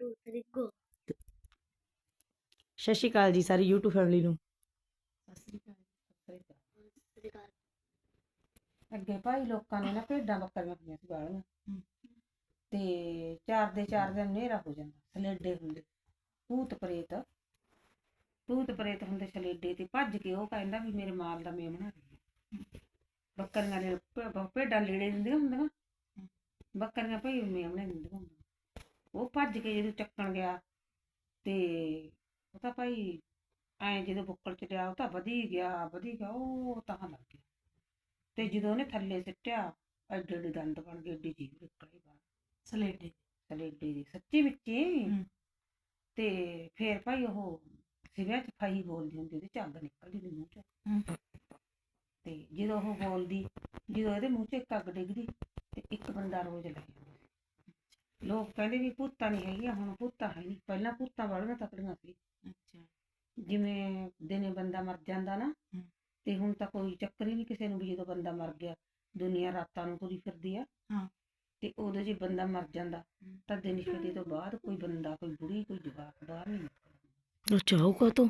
two, three, go. ਸਤਿ ਸ਼੍ਰੀ ਅਕਾਲ ਜੀ ਸਾਰੀ YouTube ਫੈਮਿਲੀ ਨੂੰ Srigal. ਅੱਗੇ ਭਾਈ ਲੋਕਾਂ ਨੇ ਨਾ ਭੇਡਾਂ ਬੱਕਰੀਆਂ ਪਈਆਂ ਸੀ ਬਾਹਲੀਆਂ ਤੇ ਚਾਰ ਦੇ ਚਾਰ ਦਿਨ ਹਨੇਰਾ ਹੋ ਜਾਂਦਾ ਸਲੇਡੇ ਹੁੰਦੇ ਭੂਤ ਪ੍ਰੇਤ ਭੂਤ ਪ੍ਰੇਤ ਹੁੰਦੇ ਸਲੇਡੇ ਤੇ ਭੱਜ ਕੇ ਉਹ ਕਹਿੰਦਾ ਵੀ ਮੇਰੇ ਮਾਲ ਦਾ ਮੇਮਣਾ ਬੱਕਰੀਆਂ ਦੇ ਭੇਡਾਂ ਲੀੜੇ ਦਿੰਦੀਆਂ ਹੁੰਦੀਆਂ ਬੱਕਰੀਆਂ ਭਈ ਮੇਮਣੇ ਦਿੰਦੀਆਂ ਹੁੰਦੀਆਂ ਉਹ ਭੱਜ ਕੇ ਜਦੋਂ ਚੱਕਣ ਗਿਆ ਤੇ ਉਹ ਤਾਂ ਭਾਈ ਐ ਜਦੋਂ ਬੁੱਕਲ ਚ ਲਿਆ ਉਹ ਤਾਂ ਵਧੀ ਗਿਆ ਵਧੀ ਗਿਆ ਉਹ ਤਾਂ ਲੱਗ ਗਿਆ। ਤੇ ਜਦੋਂ ਉਹਨੇ ਥੱਲੇ ਸਿੱਟਿਆ ਐਡੇ ਐਡੇ ਦੰਦ ਬਣ ਗਏ ਏਡੀ ਜੀਭ ਨਿਕਲੀ ਬਾਹਰ ਸਲੇਡੇ ਸਲੇਡੇ ਦੀ ਸੱਚੀ ਵਿੱਚ। ਤੇ ਫੇਰ ਭਾਈ ਉਹ ਸਿਵਿਆਂ ਚ ਫਾਈ ਬੋਲਦੀ ਹੁੰਦੀ ਉਹਦੇ ਝੱਗ ਨਿਕਲਦੀ ਉਹਦੇ ਮੂੰਹ ਚ। ਤੇ ਜਦੋਂ ਉਹ ਬੋਲਦੀ ਜਦੋਂ ਇਹਦੇ ਮੂੰਹ ਚ ਇੱਕ ਅੱਗ ਡਿੱਗਦੀ ਤੇ ਇੱਕ ਬੰਦਾ ਰੋਜ਼ ਲੈ ਜਾਂਦਾ ਸੀ। ਲੋਕ ਕਹਿੰਦੇ ਵੀ ਭੂਤਾਂ ਨਹੀਂ ਹੈਗੀਆਂ ਹੁਣ ਭੂਤਾਂ ਹੈ ਨਹੀਂ ਪਹਿਲਾਂ ਭੂਤਾਂ ਵਾਲੀਆਂ ਤਕੜੀਆਂ ਸੀ। ਅੱਛਾ। ਜਿਵੇਂ ਦਿਨੇ ਬੰਦਾ ਮਰ ਜਾਂਦਾ ਨਾ। ਤੇ ਹੁਣ ਤਾਂ ਕੋਈ ਚੱਕਰ ਹੀ ਨਹੀਂ ਕਿਸੇ ਨੂੰ ਵੀ ਜਦੋਂ ਬੰਦਾ ਮਰ ਗਿਆ ਦੁਨੀਆ ਰਾਤਾਂ ਨੂੰ ਤੁਰੀ ਫਿਰਦੀ ਆ। ਹਾਂ। ਤੇ ਉਦੋਂ ਜੇ ਬੰਦਾ ਮਰ ਜਾਂਦਾ। ਤਾਂ ਦਿਨ ਛੁੱਟੀ ਤੋਂ ਬਾਅਦ ਕੋਈ ਬੰਦਾ ਕੋਈ ਬੁੜੀ ਕੋਈ ਜਵਾਕ ਬਾਹਰ ਨਹੀਂ ਨਿਕਲਦਾ। ਅੱਛਾ ਉਹ ਕਾ ਤੋਂ?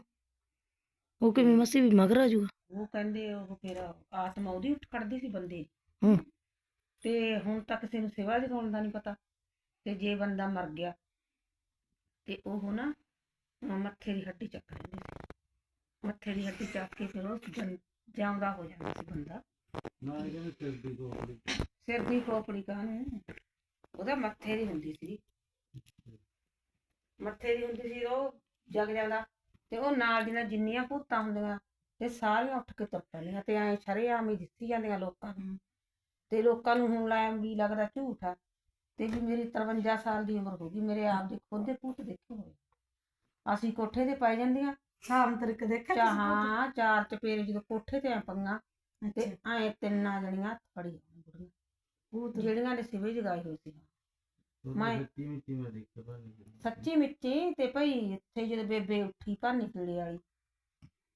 ਉਹ ਕਿਵੇਂ ਮਸੀ ਵੀ ਮਗਰ ਆ ਜੂਗਾ ਉਹ ਕਹਿੰਦੇ ਉਹ ਫਿਰ ਆਤਮਾ ਉਹਦੀ ਉੱਠ ਖੜਦੀ ਸੀ ਬੰਦੇ। ਤੇ ਹੁਣ ਤਾਂ ਕਿਸੇ ਨੂੰ ਸੇਵਾ ਜਗਾਉਣ ਦਾ ਨਹੀਂ ਪਤਾ। ਤੇ ਜੇ ਬੰਦਾ ਮਰ ਗਿਆ ਤੇ ਉਹ ਨਾ ਮੱਥੇ ਦੀ ਹੱਡੀ ਚੱਕ ਲੈਂਦੇ। ਸੀ ਮੱਥੇ ਦੀ ਹੱਡੀ ਚੱਕ ਕੇ ਫਿਰ ਉਹ ਜਿਉਂਦਾ ਹੋ ਜਾਂਦਾ ਸੀ ਬੰਦਾ। ਸਿਰ ਦੀ ਖੋਪੜੀ। ਕਾਹਨੂੰ? ਉਹਦਾ ਮੱਥੇ ਦੀ ਹੁੰਦੀ ਸੀ। ਮੱਥੇ ਦੀ ਹੁੰਦੀ ਸੀ ਉਹ ਜਗ ਜਾਂਦਾ। ਤੇ ਉਹ ਨਾਲ ਦੀਆਂ ਜਿੰਨੀਆਂ ਭੂਤਾਂ ਹੁੰਦੀਆਂ ਤੇ ਸਾਰੀਆਂ ਉੱਠ ਕੇ ਤੁਰ ਪੈਂਦੀਆਂ ਤੇ ਐ ਸ਼ਰੇਆਮ ਹੀ ਦਿੱਤੀ ਜਾਂਦੀਆਂ ਲੋਕਾਂ ਨੂੰ। ਤੇ ਲੋਕਾਂ ਨੂੰ ਹੁਣ ਲੈ ਵੀ ਲੱਗਦਾ ਝੂਠ ਆ। ਤੇ ਵੀ ਮੇਰੀ 53 ਸਾਲ ਦੀ ਉਮਰ ਹੋ ਗਈ ਮੇਰੇ ਆਪ ਦੇ ਖੁਦ ਦੇ ਭੂਤ ਦੇਖੇ ਹੋਏ। ਅਸੀਂ ਕੋਠੇ ਤੇ ਪਾਈ ਜਾਂਦੀਆਂ ਸ਼ਾਮ ਤੱਕ ਦੇਖਿਆ ਚਾਹਾਂ ਚਾਰ ਚਪੇਰੇ ਜਦੋਂ ਕੋਠੇ ਤੇ ਆ ਪੰਗਾ ਤੇ ਐ ਤਿੰਨਾਂ ਜਣੀਆਂ ਹੱਥ ਫੜੀ ਬੁੜੀਆਂ ਭੂਤ ਜਿਹੜੀਆਂ ਨੇ ਸਿਵੇ ਜਗਾਈ ਹੋਈ ਸੀ। ਮੈਂ ਸੱਚੀ ਮਿੱਚੀ ਤੇ ਭਈ ਇੱਥੇ ਜਦੋਂ ਬੇਬੇ ਉੱਠੀ ਭਾਨੀ ਕੀੜੇ ਵਾਲੀ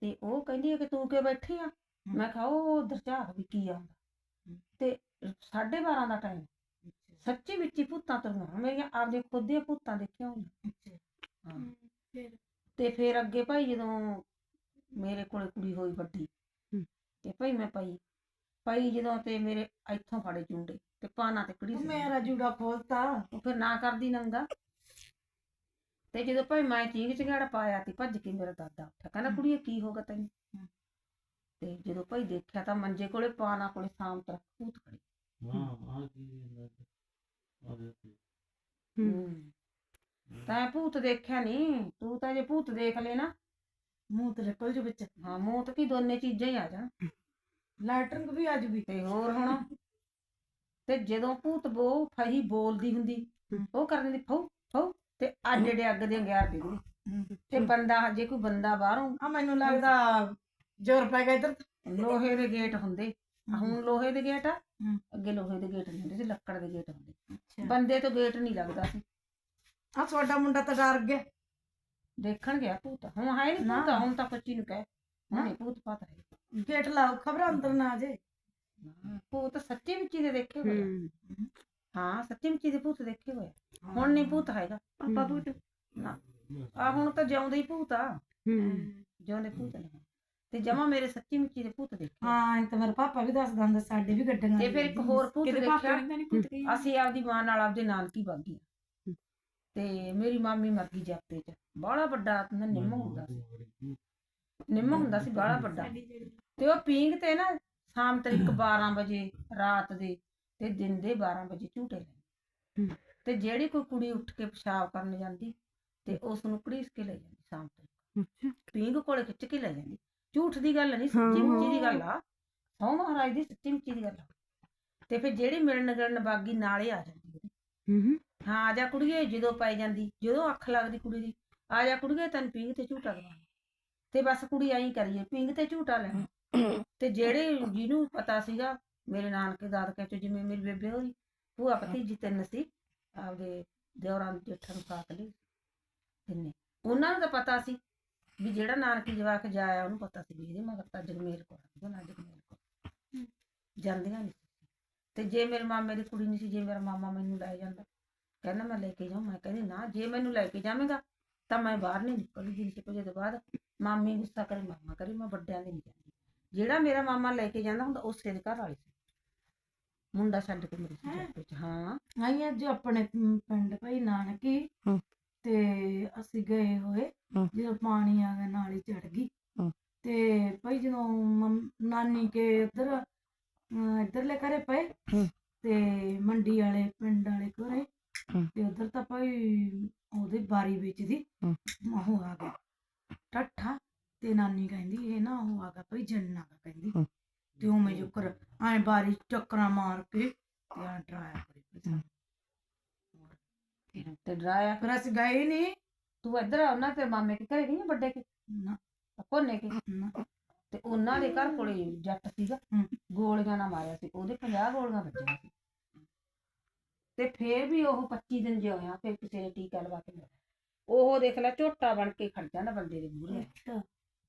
ਤੇ ਉਹ ਕਹਿੰਦੀ ਹੈ ਕਿ ਤੂੰ ਕਿ ਬੈਠੀ ਆ? ਮੈਂ ਕਿਹਾ ਉਹ ਉਧਰ ਝਾਕ ਵੀ ਕੀ ਆਉਂਦਾ। ਤੇ 12:30 ਦਾ ਟਾਈਮ ਸੱਚੀ ਮਿੱਚੀ ਭੂਤਾਂ ਤੁਰੀਆਂ ਮੇਰੀਆਂ ਆਪਦੇ ਖੁਦ ਦੀਆਂ ਭੂਤਾਂ ਦੇਖੀਆਂ ਹੋਈਆਂ। ਹਾਂ। ਫਿਰ? ਤੇ ਫਿਰ ਅੱਗੇ ਭਾਈ ਜਦੋਂ ਮੇਰੇ ਕੋਲੇ ਕੁੜੀ ਹੋਈ ਵੱਡੀ। ਤੇ ਭਾਈ ਮੈਂ ਪਈ ਪਈ ਜਦੋਂ ਤੇ ਮੇਰੇ ਇੱਥੋਂ ਫੜੇ ਚੁੰਡੇ ਤੇ ਪਾਣਾ ਤੇ ਕੜੀ ਮੇਰਾ ਜੂੜਾ ਖੋਲਤਾ। ਉਹ ਫਿਰ ਨਾ ਕਰਦੀ ਨੰਗਾ। ਤੇ ਜਦੋਂ ਭਾਈ ਮੈਂ ਚੀਕ ਚਿਹਾੜਾ ਪਾਇਆ ਤੇ ਭੱਜ ਕੇ ਮੇਰਾ ਦਾਦਾ ਉੱਠਿਆ ਕਹਿੰਦਾ ਕੁੜੀਏ ਕੀ ਹੋ ਗਿਆ ਤੈਨੂੰ। ਤੇ ਜਦੋਂ ਭਾਈ ਦੇਖਿਆ ਤਾਂ ਮੰਜੇ ਕੋਲੇ ਪਾਣਾ ਕੋਲੇ ਸ਼ਾਮ ਤੱਕ ਭੂਤ ਖੜੀ। ਤੈਂ ਭੂਤ ਦੇਖਿਆ ਨਹੀਂ ਤੂੰ ਤਾਂ ਜੇ ਭੂਤ ਦੇਖ ਲੈ ਨਾ ਮੂੰਹ ਤੇ ਨਿਕਲ ਜੂ ਵਿੱਚ। ਹਾਂ ਮੌਤ ਕੀ ਦੋਨੇ ਚੀਜ਼ਾਂ ਹੀ ਆ ਜਾਣ। ਲੈਟਰਿੰਗ ਵੀ ਅੱਜ ਵੀ ਤੇ ਹੋਰ ਹੁਣ। ਤੇ ਜਦੋਂ ਭੂਤ ਬੋ ਫਹੀ ਬੋਲਦੀ ਹੁੰਦੀ। ਉਹ ਕਰ ਦਿੰਦੀ ਫਉ ਫਉ ਤੇ ਅੱਜ ਜਿਹੜੇ ਅੱਗ ਦੀਆਂ ਗਿਆਰ ਡਿੱਗਦੀ ਤੇ ਬੰਦਾ ਜੇ ਕੋਈ ਬੰਦਾ ਬਾਹਰੋਂ ਆ ਮੈਨੂੰ ਲੱਗਦਾ ਜ਼ੋਰ ਪੈ ਗਿਆ ਇਧਰ। ਲੋਹੇ ਦੇ ਗੇਟ ਹੁੰਦੇ। ਆਹ ਹੁਣ ਲੋਹੇ ਦੇ ਗੇਟ ਆ ਹਮ। ਅੱਗੇ ਲੋਹੇ ਦੇ ਗੇਟ ਨਹੀਂ ਹੁੰਦੇ ਸੀ ਲੱਕੜ ਦੇ ਗੇਟ ਹੁੰਦੇ ਅੱਛਾ। ਬੰਦੇ ਤੋਂ ਗੇਟ ਨਹੀਂ ਲੱਗਦਾ ਸੀ। ਆ ਤੁਹਾਡਾ ਮੁੰਡਾ ਤਾਂ ਡਰ ਗਿਆ। ਦੇਖਣ ਗਿਆ ਭੂਤ ਹੁਣ ਹੈ ਨਹੀਂ ਨਾ। ਭੂਤ ਹੁਣ ਤਾਂ ਬੱਚੀ ਨੂੰ ਕਹਿ। ਹੁਣ ਨਹੀਂ ਭੂਤ ਪਤਾ ਹੈ। ਗੇਟ ਲਾਓ ਖਬਰ ਅੰਦਰ ਨਾ ਆ ਜੇ ਭੂਤ ਸੱਚੀ ਵਿੱਚ ਦੇ ਦੇਖੇ ਹੋਏ ਆ। ਹਾਂ। ਸੱਚੀ ਵਿੱਚ ਦੇ ਭੂਤ ਦੇਖੇ ਹੋਏ ਆ। ਹੁਣ ਨਹੀਂ ਭੂਤ ਹੈਗਾ। ਪਾਪਾ ਭੂਤ ਨਾ। ਆ ਹੁਣ ਤਾਂ ਜਿਉਂਦੇ ਹੀ ਭੂਤ ਆ। ਜਿਉਂਦੇ ਭੂਤ ਨੇ। ਤੇ ਜਮਾ ਮੇਰੇ ਸੱਚੀ ਮੁੱਚੀ ਦੇ ਭੂਤ ਦੇਖੇ ਹਾਂ ਇਹ ਤਾਂ ਮੇਰਾ ਪਾਪਾ ਵੀ ਦੱਸਦਾ ਹੁੰਦਾ ਸਾਡੇ ਵੀ ਗੱਡੀਆਂ ਤੇ ਫਿਰ ਇੱਕ ਹੋਰ ਭੂਤ ਦੇਖਿਆ? ਅਸੀਂ ਆਪਦੀ ਮਾਂ ਨਾਲ ਆਪਦੇ ਨਾਨਕੀ ਬਾਗੀ ਤੇ ਮੇਰੀ ਮਾਮੀ ਮਰ ਗਈ ਜਾਪੇ ਚ। ਬਾਹਲਾ ਵੱਡਾ ਨਿੰਮ ਹੁੰਦਾ ਸੀ। ਨਿੰਮ ਹੁੰਦਾ ਸੀ ਬਾਹਲਾ ਵੱਡਾ। ਤੇ ਉਹ ਪੀਂਗ ਤੇ ਨਾ ਸ਼ਾਮ ਤੱਕ 12 ਵਜੇ ਰਾਤ ਦੇ ਤੇ ਦਿਨ ਦੇ 12 ਵਜੇ ਝੂਟੇ ਲੈਂਦੇ ਹਮ। ਤੇ ਜਿਹੜੀ ਕੋਈ ਕੁੜੀ ਉੱਠ ਕੇ ਪਿਸ਼ਾਬ ਕਰਨ ਜਾਂਦੀ ਤੇ ਉਸ ਨੂੰ ਘੜੀਸ ਕੇ ਲੈ ਜਾਂਦੀ ਸ਼ਾਮ ਤੱਕ। ਪੀਂਗ ਕੋਲੇ ਖਿੱਚ ਕੇ ਲੈ ਜਾਂਦੀ। ਝੂਠ ਦੀ ਗੱਲ ਨਹੀਂ ਸੱਚੀ ਮੁੱਚੀ ਦੀ ਗੱਲ ਆ। ਸੌ ਮਹਾਰਾਜ ਦੀ ਸੱਚੀ ਮੁੱਚੀ ਦੀ ਗੱਲ ਆ। ਤੇ ਫਿਰ ਜਿਹੜੀ ਮਿਲਣ ਗਿਲਣ ਬਾਗੀ ਨਾਲੇ ਆ ਜਾਂਦੀ ਉਹਦੀ ਹਾਂ ਆ ਜਾ ਕੁੜੀਏ ਜਦੋਂ ਪਾਈ ਜਾਂਦੀ ਜਦੋਂ ਅੱਖ ਲੱਗਦੀ ਕੁੜੀ ਦੀ ਆ ਜਾ ਕੁੜੀਏ ਤੈਨੂੰ ਪੀਂਗ ਤੇ ਝੂਟਾ ਦਵਾ ਤੇ ਬਸ ਕੁੜੀ ਐਂ ਕਰੀਏ ਪੀਂਗ ਤੇ ਝੂਟਾ ਲੈਣਾ। ਤੇ ਜਿਹੜੇ ਜਿਹਨੂੰ ਪਤਾ ਸੀਗਾ ਮੇਰੇ ਨਾਨਕੇ ਦਾਦਕੇ ਚ ਜਿਵੇਂ ਮੇਰੀ ਬੇਬੇ ਹੋਈ ਭੂਆ ਭਤੀਜੀ ਤਿੰਨ ਸੀ ਆਪਦੇ ਦਿਓਰਾਂ ਦੇ ਜੇਠਾਂ ਨੂੰ ਸਾਕ ਲਈ ਤਿੰਨੇ। ਉਹਨਾਂ ਨੂੰ ਤਾਂ ਪਤਾ ਸੀ ਵੀ ਜਿਹੜਾ ਨਾਨਕੀ ਜਵਾਕ ਜਾਇਆ ਉਹਨੂੰ ਪਤਾ ਸੀ ਵੀ ਇਹਦੇ ਮਗਰ ਤਾਂ ਜਗਮੇਰ ਕੋਲ ਆ ਨਾ ਜਗਮੇਰ ਕੋਲ ਜਾਂਦੀਆਂ ਨਹੀਂ ਤੇ ਜੇ ਮੇਰੇ ਮਾਮੇ ਦੀ ਕੁੜੀ ਨਹੀਂ ਸੀ ਜੇ ਮੇਰਾ ਮਾਮਾ ਮੈਨੂੰ ਲੈ ਜਾਂਦਾ ਕਹਿੰਦਾ ਮੈਂ ਲੈ ਕੇ ਜਾਉਂ ਮੈਂ ਕਹਿੰਦੀ ਨਾ ਜੇ ਮੈਨੂੰ ਲੈ ਕੇ ਜਾਵੇਂਗਾ ਤਾਂ ਮੈਂ ਬਾਹਰ ਨਹੀਂ ਨਿਕਲਦੀ ਦਿਨ ਚ ਵਜੇ ਤੋਂ ਬਾਅਦ ਮਾਮੀ ਗੁੱਸਾ ਕਰੇ ਮਾਮਾ ਕਰੇ ਮੈਂ ਵੱਡਿਆਂ ਦੇ ਨਹੀਂ ਜਾਂਦੀ। ਜਿਹੜਾ ਮੇਰਾ ਮਾਮਾ ਲੈ ਕੇ ਜਾਂਦਾ ਹੁੰਦਾ ਉਸੇ ਦੇ ਘਰ ਵਾਲੀ ਸੀ। ਮੁੰਡਾ ਛੱਡ ਕੇ ਮੇਰੇ ਹੈਂ? ਸੀ ਵਿੱਚ ਹਾਂ। ਆਈ ਅੱਜ ਆਪਣੇ ਪਿੰਡ ਭਾਈ ਨਾਨਕੀ। ਤੇ ਅਸੀਂ ਗਏ ਹੋਏ ਹਮ। ਜਦੋਂ ਪਾਣੀ ਆ ਗਿਆ ਨਾਲੀ ਚੜ ਗਈ ਹਮ। ਤੇ ਭਾਈ ਜਦੋਂ ਮੰਮ- ਨਾਨੀ ਕੇ ਉਧਰ ਇੱਧਰਲੇ ਘਰੇ ਪਏ ਹਮ। ਤੇ ਮੰਡੀ ਵਾਲੇ ਪਿੰਡ ਵਾਲੇ ਘਰੇ ਹਮ। ਤੇ ਉਧਰ ਤਾਂ ਭਾਈ ਉਹਦੇ ਬਾਰੀ ਵਿੱਚ ਦੀ ਹਮ। ਉਹ ਆ ਗਿਆ ਟੱਠਾ ਤੇ ਨਾਨੀ ਕਹਿੰਦੀ ਇਹ ਨਾ ਉਹ ਆ ਗਿਆ ਭਾਈ ਜੰਨਾ ਕਹਿੰਦੀ ਹਮ। ਤੇ ਉਹ ਮੈਂ ਜੁਕਰ ਐ ਬਾਰੀ ਚੱਕਰਾਂ ਮਾਰ ਕੇ ਤੇ ਆ ਡਰਾਇਆ ਕਰੀ ਭਾਈ ਤੇ ਡਰਾਇਆ ਫਿਰ ਅਸੀਂ ਗਏ ਨਹੀਂ। ਤੂੰ ਇੱਧਰ ਆ ਉਹਨਾਂ ਤੇ ਮਾਮੇ ਕੇ ਘਰੇ ਨਹੀਂ ਵੱਡੇ ਕੇ? ਨਾ। ਕੋਨੇ ਕੇ? ਨਾ। ਤੇ ਉਹਨਾਂ ਦੇ ਘਰ ਕੋਲੇ ਜੱਟ ਸੀਗਾ। ਗੋਲੀਆਂ ਨਾਲ ਮਾਰਿਆ ਸੀ ਉਹਦੇ 50 ਗੋਲੀਆਂ ਵੱਜੀਆਂ ਸੀ। ਤੇ ਫੇਰ ਵੀ ਉਹ 25 ਦਿਨ ਜਿਉਇਆ ਫਿਰ ਕਿਸੇ ਨੇ ਟੀਕਾ ਲਵਾ ਕੇ ਉਹ ਦੇਖ ਲੈ ਝੋਟਾ ਬਣ ਕੇ ਖੜ ਜਾਂਦਾ ਬੰਦੇ ਦੇ ਮੂਹਰੇ।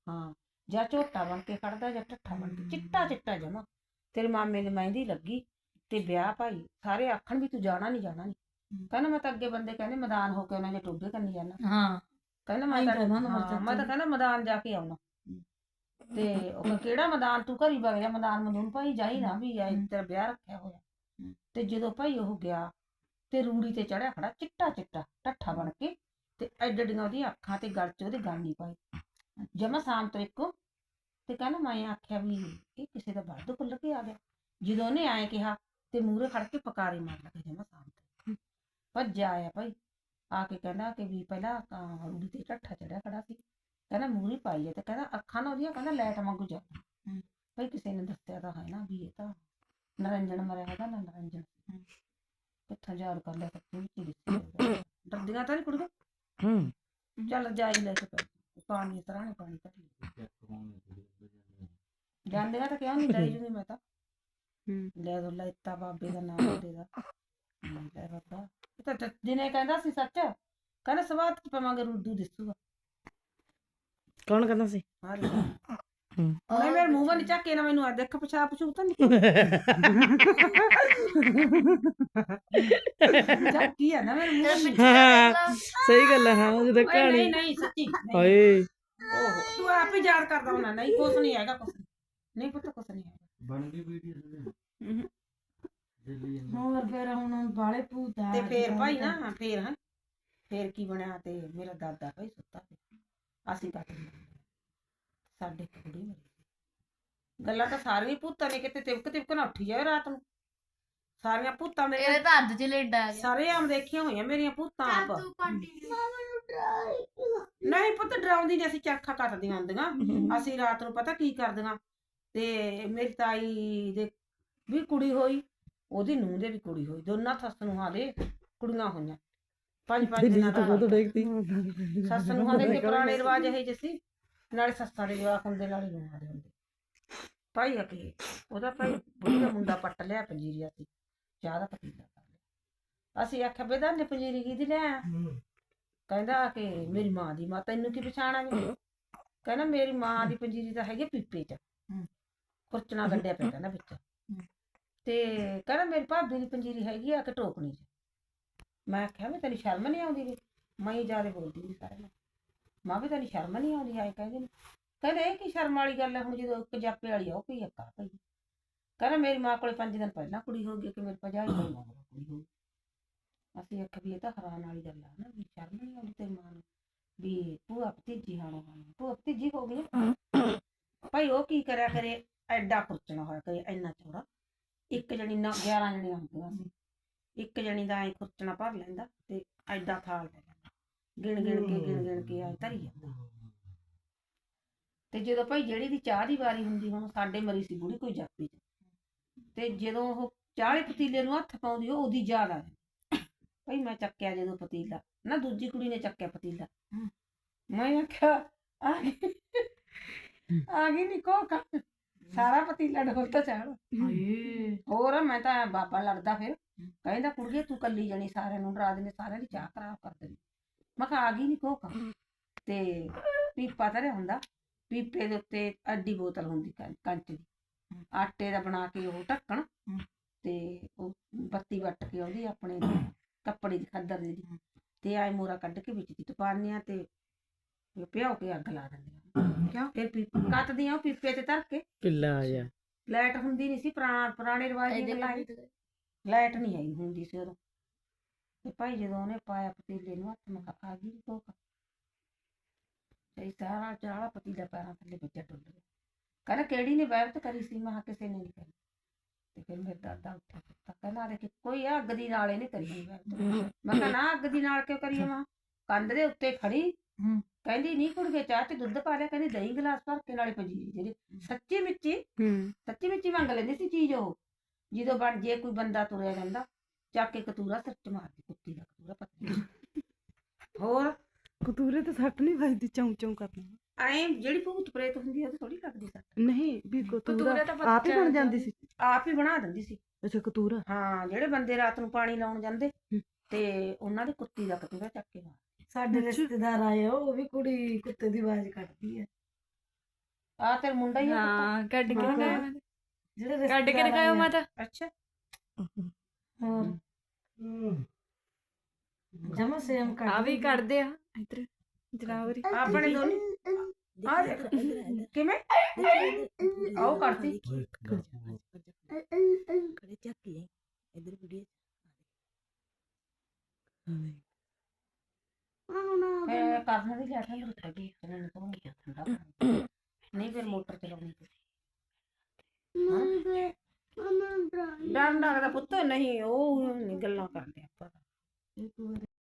ਹਾਂ ਜਾਂ ਝੋਟਾ ਬਣ ਕੇ ਖੜਦਾ ਜਾਂ ਠੱਠਾ ਬਣ ਕੇ ਚਿੱਟਾ ਚਿੱਟਾ ਜਮਾ। ਤੇਰੇ ਮਾਮੇ ਦੀ ਮਹਿੰਦੀ ਲੱਗੀ ਤੇ ਵਿਆਹ ਭਾਈ ਸਾਰੇ ਆਖਣ ਵੀ ਤੂੰ ਜਾਣਾ ਨਹੀਂ ਜਾਣਾ ਨਹੀਂ। ਕਹਿੰਦਾ ਮੈਂ ਤਾਂ ਅੱਗੇ ਬੰਦੇ ਕਹਿੰਦੇ ਮੈਦਾਨ ਹੋ ਕੇ ਉਹਨਾਂ ਦੇ ਟੋਬੇ ਕਰਨੀ ਜਾਣਾ ਹਾਂ। ਕਹਿੰਦਾ ਮੈਂ ਤਾਂ ਹਾਂ, ਮੈਂ ਤਾਂ ਕਹਿੰਦਾ ਮੈਦਾਨ ਜਾ ਕੇ ਆਉਣਾ। ਤੇ ਉਹ ਕਹਿੰਦਾ, ਕਿਹੜਾ ਮੈਦਾਨ? ਤੂੰ ਘਰੀ ਵਗ ਜਾ ਮੈਦਾਨ ਮਦੂਨ ਭਾਈ ਜਾਈ ਨਾ ਵੀ ਐ। ਤੇਰਾ ਵਿਆਹ ਰੱਖਿਆ ਹੋਇਆ। ਤੇ ਜਦੋਂ ਭਾਈ ਉਹ ਗਿਆ ਤੇ ਰੂੜੀ ਤੇ ਚੜਿਆ ਖੜਾ ਚਿੱਟਾ ਚਿੱਟਾ ਟੱਠਾ ਬਣ ਕੇ ਤੇ ਐਡਡੀਆਂ ਉਹਦੀਆਂ ਅੱਖਾਂ ਤੇ ਗਲ ਚ ਉਹਦੇ ਗਾਨੀ ਪਾਈ ਜਮਾ ਸ਼ਾਮ ਤੋਂ ਇੱਕੋ ਤੇ ਕਹਿੰਦਾ ਮੈਂ ਆਖਿਆ ਵੀ ਇਹ ਕਿਸੇ ਦਾ ਵਾਧੂ ਖੁੱਲ ਕੇ ਆ ਗਿਆ। ਜਦੋਂ ਉਹਨੇ ਐਂ ਕਿਹਾ ਤੇ ਮੂਹਰੇ ਖੜ ਕੇ ਪਕਾਰੇ ਮਾਰ ਲੱਗੇ ਜਮਾ ਸ਼ਾਮ ਭੱਜਿਆ ਆਇਆ ਭਾਈ। ਆ ਕੇ ਕਹਿੰਦਾ ਕਿ ਵੀ ਪਹਿਲਾਂ ਰੂੜੀ ਤੇ ਢੱਠਾ ਚੜਿਆ ਖੜਾ ਸੀ। ਕਹਿੰਦਾ ਮੂਹਰੀ ਪਾਈ ਹੈ ਤੇ ਕਹਿੰਦਾ ਅੱਖਾਂ ਨਾਲ ਉਹਦੀਆਂ ਕਹਿੰਦਾ ਲੈਟ ਵਾਂਗੂ ਜਾ। ਭਾਈ ਕਿਸੇ ਨੇ ਦੱਸਿਆ ਤਾਂ ਹੈ ਨਾ ਵੀ ਇਹ ਤਾਂ ਨਰੰਜਨ ਮਰਿਆ ਹੈਗਾ ਨਾ ਨਰੰਜਨ। ਹਮ। ਕਿੱਥੋਂ ਯਾਦ ਕਰ ਲਿਆ ਸੱਚੀ ਵਿੱਚ ਹੀ ਦਿੱਤੀ ਹੋਊਗਾ। ਡਰਦੀਆਂ ਤਾਂ ਨਹੀਂ ਕੁੜੀਆਂ? ਹੂੰ। ਚੱਲ ਜਾਈ ਲੈ ਕੇ ਪਾਣੀ ਸਰਾਣੇ ਪਾਣੀ ਕੱਢ ਜਾਂਦੇਗਾ ਤਾਂ ਕਿਉਂ ਨਹੀਂ ਲੈ ਜੂਗੀ ਮੈਂ ਤਾਂ। ਹਮ। ਲੈ ਦੋ ਲੈਤਾ ਬਾਬੇ ਦਾ ਨਾਮ ਦੇ ਦਾ ਲੈ ਬਾਬਾ। ਇਹ ਤਾਂ ਦ- ਦਿਨੇ ਕਹਿੰਦਾ ਸੀ ਸੱਚ ਕਹਿੰਦਾ ਸਵਾਦ ਚ ਪਵਾਂਗੇ ਰੁੱਦੂ ਦਿਸੂਗਾ। ਕੌਣ ਕਹਿੰਦਾ ਸੀ? ਹਾਰੇ ਹਮ। ਉਹਨੇ ਮੇਰੇ ਮੂੰਹ ਵੱਲ ਚੱਕੇ ਨਾ ਮੈਨੂੰ ਆ ਦੇਖ ਪਿਛਾਪ ਪਛੂਪ ਤਾਂ ਨਹੀਂ ਚੱਕੀ ਆ ਨਾ ਮੇਰੇ ਮੂੰਹ ਵੱਲ। ਹਾਂ ਸਹੀ ਗੱਲ ਹੈ ਹਾਂ ਜਦੋਂ ਓਏ ਕਹਾਣੀ ਨਹੀਂ ਨਹੀਂ ਸੱਚੀ ਨਹੀਂ। ਓਹੋ ਤੂੰ ਆਪ ਹੀ ਯਾਦ ਕਰਦਾ ਹੁਣਾ ਨਹੀਂ ਕੁਛ ਨਹੀਂ ਹੈਗਾ ਕੁਛ ਨੀ। ਨਹੀਂ ਪੁੱਤ ਕੁਛ ਨਹੀਂ ਹੈਗਾ। ਬਣ ਗਈ ਵੀਡੀਓ ਜਾਂਦਾ ਹੋਰ ਫਿਰ ਹੁਣ ਬਾਲੇ ਭੂਤ ਆ ਤੇ ਫੇਰ ਭਾਈ ਨਾ ਫੇਰ ਹਾਂ ਫੇਰ ਕੀ ਬਣਿਆ ਤੇ ਮੇਰਾ ਦਾਦਾ ਭਾਈ ਸੁੱਤਾ ਪਿਆ। ਅਸੀਂ ਲਿਆ। ਸਾਡੇ ਕੁੜੀ ਮਰੀ। ਗੱਲਾਂ ਤਾਂ ਸਾਰੀਆਂ ਭੂਤਾਂ ਨੇ ਕਿਤੇ ਤਿਵਕ ਤਿਵਕ ਨਾ ਉੱਠੀ ਜਾਏ ਰਾਤ ਨੂੰ। ਸਾਰੀਆਂ ਭੂਤਾਂ ਇਹਦੇ ਮੇਰੇ ਤਾਂ ਅੱਜ ਚ ਲੇਡਾ ਆ ਗਿਆ। ਸਾਰੇ ਆਮ ਦੇਖੀਆਂ ਹੋਈਆਂ ਮੇਰੀਆਂ ਭੂਤਾਂ ਆਪ। ਤੂੰ ਨਹੀਂ ਪੁੱਤ ਡਰਾਉਂਦੀ ਨਹੀਂ ਅਸੀਂ ਚਰਖਾ ਕੱਟਦੀਆਂ ਹੁੰਦੀਆਂ ਅਸੀਂ ਰਾਤ ਨੂੰ ਪਤਾ ਕੀ ਕਰਦੀਆਂ। ਤੇ ਮੇਰੀ ਤਾਈ ਦੇ ਵੀ ਕੁੜੀ ਹੋਈ। ਉਹਦੀ ਨੂੰਹ ਦੇ ਵੀ ਕੁੜੀ ਹੋਈ ਦੋਨਾਂ ਸੱਸ ਨੂੰਹਾਂ ਦੇ ਕੁੜੀਆਂ ਹੋਈਆਂ। ਪੰਜ ਪੰਜ ਦਿਨਾਂ ਦਾ ਹਾਲ। ਦੇਖਤੀ। ਸੱਸ ਨੂੰਹਾਂ ਦੇ ਤੇ ਪੁਰਾਣੇ ਰਿਵਾਜ ਇਹ ਜਿਹੇ ਸੀ ਨਾਲੇ ਸੱਸਾਂ ਦੇ ਜਵਾਕ ਹੁੰਦੇ ਨਾਲੇ ਨੂੰਹਾਂ ਦੇ ਹੁੰਦੇ। ਭਾਈ ਅਕੇ ਉਹਦਾ ਭਾਈ ਬੁੜੀ ਦਾ ਮੁੰਡਾ ਪੱਟ ਲਿਆ ਪੰਜੀਰੀਆ ਸੀ ਚਾਹ ਦਾ ਪਤੀਲਾ ਕਰ ਲਿਆ। ਅਸੀਂ ਆਖਿਆ ਬੇਦਾ ਨੇ ਪੰਜੀਰੀ ਕਿਹਦੀ ਲੈ? ਕਹਿੰਦਾ ਕਿ ਮੇਰੀ ਮਾਂ ਦੀ ਮਾਂ ਤੈਨੂੰ ਕੀ ਪਛਾਣਾ ਵੀ ਕਹਿੰਦਾ ਮੇਰੀ ਮਾਂ ਦੀ ਪੰਜੀਰੀ ਤਾਂ ਹੈਗੀ ਪੀਪੇ ਚ। ਖੁਰਚਣਾ ਗੱਡਿਆ ਪਿਆ ਕਹਿੰਦਾ ਵਿੱਚ। ਤੇ ਕਹਿੰਦਾ ਮੇਰੀ ਭਾਬੀ ਦੀ ਪੰਜੀਰੀ ਹੈਗੀ ਆ ਕਿ ਟੋਕਣੀ ਚ। ਮੈਂ ਆਖਿਆ ਵੀ ਤੈਨੂੰ ਸ਼ਰਮ ਨਹੀਂ ਆਉਂਦੀ ਵੀ? ਮੈਂ ਹੀ ਜ਼ਿਆਦਾ ਬੋਲਦੀ ਨਹੀਂ ਸਾਰਿਆਂ ਨਾਲ ਮਾਂ ਵੀ ਤੈਨੂੰ ਸ਼ਰਮ ਨਹੀਂ ਆਉਂਦੀ ਆਏ ਕਹਿੰਦੇ ਨੇ ਕਹਿੰਦਾ ਇਹ ਕੀ ਸ਼ਰਮ ਵਾਲੀ ਗੱਲ ਹੈ ਹੁਣ ਜਦੋਂ ਇੱਕ ਜਾਪੇ ਵਾਲੀ ਆ, ਉਹ ਕੀ ਅੱਕਾ ਭਈ। ਕਹਿੰਦਾ ਮੇਰੀ ਮਾਂ ਕੋਲੇ ਪੰਜ ਦਿਨ ਪਹਿਲਾਂ ਕੁੜੀ ਹੋ ਗਈ ਕਿ ਮੇਰੇ ਭਜਾਈ ਕੋਲ ਕੁੜੀ ਹੋ ਗਈ। ਅਸੀਂ ਆਖਿਆ ਵੀ ਇਹ ਤਾਂ ਹੈਰਾਨ ਵਾਲੀ ਗੱਲ ਆ ਨਾ, ਵੀ ਸ਼ਰਮ ਨਹੀਂ ਆਉਂਦੀ ਤੇਰੀ ਮਾਂ ਨੂੰ, ਵੀ ਤੂੰ ਭੂਆ ਭਤੀਜੀ ਹਾਣੋ ਹਾਣੋ। ਭੂਆ ਭਤੀਜੀ ਹੋ ਗਈ ਭਾਈ ਉਹ ਕੀ ਕਰਿਆ ਕਰੇ? ਐਡਾ ਖੁਰਚਣਾ ਹੋਇਆ ਕਰੇ, ਇੰਨਾ ਚੌੜਾ। ਇੱਕ ਜਣੀ ਨਾ 11 ਜਣੀਆਂ ਹੁੰਦੀਆਂ ਸੀ। ਇੱਕ ਜਣੀ ਦਾ ਐ ਖੁਰਚਣਾ ਭਰ ਲੈਂਦਾ ਤੇ ਐਡਾ ਥਾਲ ਲੈ ਲੈਂਦਾ ਗਿਣ ਗਿਣ ਕੇ ਗਿਣ ਗਿਣ ਕੇ ਐ ਧਰੀ ਜਾਂਦਾ। ਤੇ ਜਦੋਂ ਭਾਈ ਜਿਹੜੀ ਦੀ ਚਾਹ ਦੀ ਵਾਰੀ ਹੁੰਦੀ ਹੁਣ ਸਾਡੇ ਮਰੀ ਸੀ ਬੁੜੀ ਕੋਈ ਜਾਪੀ ਚ। ਤੇ ਜਦੋਂ ਉਹ ਚਾਹਲੇ ਪਤੀਲੇ ਨੂੰ ਹੱਥ ਪਾਉਂਦੀ ਉਹ ਉਹਦੀ ਯਾਦ ਆ ਜਾਂਦੀ। ਭਾਈ ਮੈਂ ਚੱਕਿਆ ਜਦੋਂ ਪਤੀਲਾ। ਨਾ ਦੂਜੀ ਕੁੜੀ ਨੇ ਚੱਕਿਆ ਪਤੀਲਾ। ਮੈਂ ਆਖਿਆ ਆ ਗਈ। ਆ ਗਈ ਕਾ ਸਾਰਾ ਪਤੀਲਾ ਡੋਲਤਾ ਚਾਹ ਹਾਏ। ਹੋਰ ਮੈਂ ਤਾਂ ਬਾਬਾ ਲੜਦਾ ਫਿਰ। ਕਹਿੰਦਾ ਕੁੜੀਏ ਤੂੰ ਕੱਲੀ ਜਣੀ ਸਾਰਿਆਂ ਨੂੰ ਡਰਾ ਦਿੰਦੇ ਸਾਰਿਆਂ ਦੀ ਚਾਹ ਖਰਾਬ ਕਰ ਦਿੰਦੀ। ਮੈਂ ਕਿਹਾ ਆ ਗਈ ਨੀ ਕੋਕਾ ਤੇ ਪੀਪਾ ਤਾਂ ਰਿਹਾ ਹੁੰਦਾ। ਪੀਪੇ ਦੇ ਉੱਤੇ ਅੱਡੀ ਬੋਤਲ ਹੁੰਦੀ ਕਾਂ- ਕੰਚ ਦੀ। ਆਟੇ ਦਾ ਬਣਾ ਕੇ ਉਹ ਢੱਕਣ। ਤੇ ਉਹ ਬੱਤੀ ਵੱਟ ਕੇ ਉਹਦੀ ਆਪਣੇ ਕੱਪੜੇ ਦੀ ਖੱਦਰ ਦੀ। ਤੇ ਆਏ ਮੋਰਾ ਕੱਢ ਕੇ ਵਿੱਚ ਦੀ ਟਪਾਉਂਦੇ ਆ ਤੇ ਪਿਆਉ ਕੇ ਅੱਗ ਲਾ ਦਿੰਦੇ ਆ ਕਿਉਂ? ਫਿਰ ਪੀਪੇ ਕੱਤਦੀਆਂ ਉਹ ਪੀਪੇ ਤੇ ਧਰ ਕੇ। ਪਿੱਲਾ ਆ ਜਾ। ਲਾਈਟ ਹੁੰਦੀ ਨਹੀਂ ਸੀ ਪੁਰਾਣਾ ਪੁਰਾਣੇ ਰਿਵਾਜ ਦੀ ਲਾਈਟ। ਲਾਈਟ ਨਹੀਂ ਆਈ ਹੁੰਦੀ ਸੀ ਉਦੋਂ। ਤੇ ਭਾਈ ਜਦੋਂ ਉਹਨੇ ਪਾਇਆ ਪਤੀਲੇ ਨੂੰ ਹੱਥ ਮਖਾ ਆ ਗਈ ਕੋਕ ਤੇ ਸਾਰਾ ਚਾਲਾ ਪਤੀਲਾ ਪੈਰਾਂ ਥੱਲੇ ਵੱਜਾ ਡੁੱਲ ਗਿਆ। ਕਹਿੰਦਾ ਕਿਹੜੀ ਨੇ ਵੈਬਤ ਕਰੀ ਸੀ? ਮੈਂ ਕਿਹਾ ਕਿਸੇ ਨੇ ਨਹੀਂ ਕਰੀ। ਤੇ ਫਿਰ ਮੇਰੇ ਦਾਦਾ ਕੁੱਤਾ। ਕਹਿੰਦਾ ਕੋਈ ਆ ਅੱਗ ਦੀ ਨਾਲ ਇਹਨੇ ਕਰੀ ਹੋਈ ਵੈਬਤ ਮੈਂ ਕਿਹਾ ਨਾ ਅੱਗ ਦੀ ਨਾਲ ਕਿਉਂ ਕਰੀ ਮਾਂ? ਕੰਧ ਦੇ ਉੱਤੇ ਖੜੀ। ਹੂੰ। ਕਹਿੰਦੀ ਨਹੀਂ ਕੁੜਗੇ ਚਾਹ ਤੇ ਦੁੱਧ ਪਾ ਲਿਆ ਕਹਿੰਦੀ ਦਹੀਂ ਗਲਾਸ ਭਰ ਕੇ ਨਾਲੇ ਪੰਜੀਰੀ ਜਿਹੜੀ ਸੱਚੀ ਮਿੱਚੀ ਹੂੰ। ਸੱਚੀ ਵਿੱਚ ਮੰਗ ਲੈਂਦੀ ਸੀ ਚੀਜ਼ ਉਹ ਜਦੋਂ ਬਣ ਜੇ ਕੋਈ ਬੰਦਾ ਤੁਰਿਆ ਜਾਂਦਾ ਚੱਕ ਕੇ ਕਤੂਰਾ ਸਿਰ ਚ ਮਾਰਦੀ ਕੁੱਤੀ ਦਾ ਕਤੂਰਾ ਪੱਤੀ ਹੋਰ? ਕਤੂਰੇ ਤੇ ਸੱਟ ਨਹੀਂ ਵੱਜਦੀ ਚੌਂ ਚੌਂ ਕਰਨਾ। ਐਂ ਜਿਹੜੀ ਭੂਤ ਪ੍ਰੇਤ ਹੁੰਦੀ ਆ ਉਹ ਥੋੜੀ ਲੱਗਦੀ ਸੱਟ। ਨਹੀਂ ਵੀ ਕਤੂਰਾ ਆਪ ਹੀ ਬਣ ਜਾਂਦੀ ਸੀ। ਆਪ ਹੀ ਬਣਾ ਦਿੰਦੀ ਸੀ। ਅੱਛਾ ਕਤੂਰਾ? ਹਾਂ ਜਿਹੜੇ ਬੰਦੇ ਰਾਤ ਨੂੰ ਪਾਣੀ ਲਾਉਣ ਜਾਂਦੇ। ਤੇ ਉਹਨਾਂ ਦੀ ਕੁੱਤੀ ਦਾ ਕਤੂਰਾ ਚੱਕ ਕੇ ਮਾਰ ਸਾਡੇ ਰਿਸ਼ਤੇਦਾਰ ਆਏ ਆ, ਉਹ ਵੀ ਕੁੜੀ ਕੁੱਤੇ ਦੀ ਆਵਾਜ਼ ਕੱਢਦੀ ਹੈ ਆ ਤੇਰਾ ਮੁੰਡਾ ਹੀ ਆ ਹਾਂ ਕੱਢ ਕੇ ਹਾਂ। ਦਿਖਾਇਆ ਮੈਂ ਜਿਹੜੇ ਕੱਢ ਕੇ ਰਿਸ਼ਤੇਦਾਰ ਦਿਖਾਇਓ ਆਏ ਆ। ਮਾਤਾ? ਅੱਛਾ। ਹੋਰ? ਜਮਾ ਸੇਮ ਕੱਢ ਆ ਵੀ ਕੱਢਦੇ ਆ ਇਧਰ ਜਨਾਵਰੀ ਆਪਣੇ ਦੋਨੇ? ਆ ਦੇਖ। ਕਿਵੇਂ? ਆਓ ਕਰਤੀ। ਫਿਰ ਕਰਨਾ ਵੀ ਲਿਆ ਠੰਡ ਰੁੱਤ ਗਈ ਚਲਣ ਤੋਂ ਠੰਡਾ ਪਾਣੀ। ਨਹੀਂ ਫਿਰ ਮੋਟਰ ਚਲਾਉਣੀ ਪਈ ਡਰ ਲੱਗਦਾ ਪੁੱਤ ਨਹੀਂ ਉਹ ਨੀ ਗੱਲਾਂ ਕਰਦੇ ਆਪਾਂ।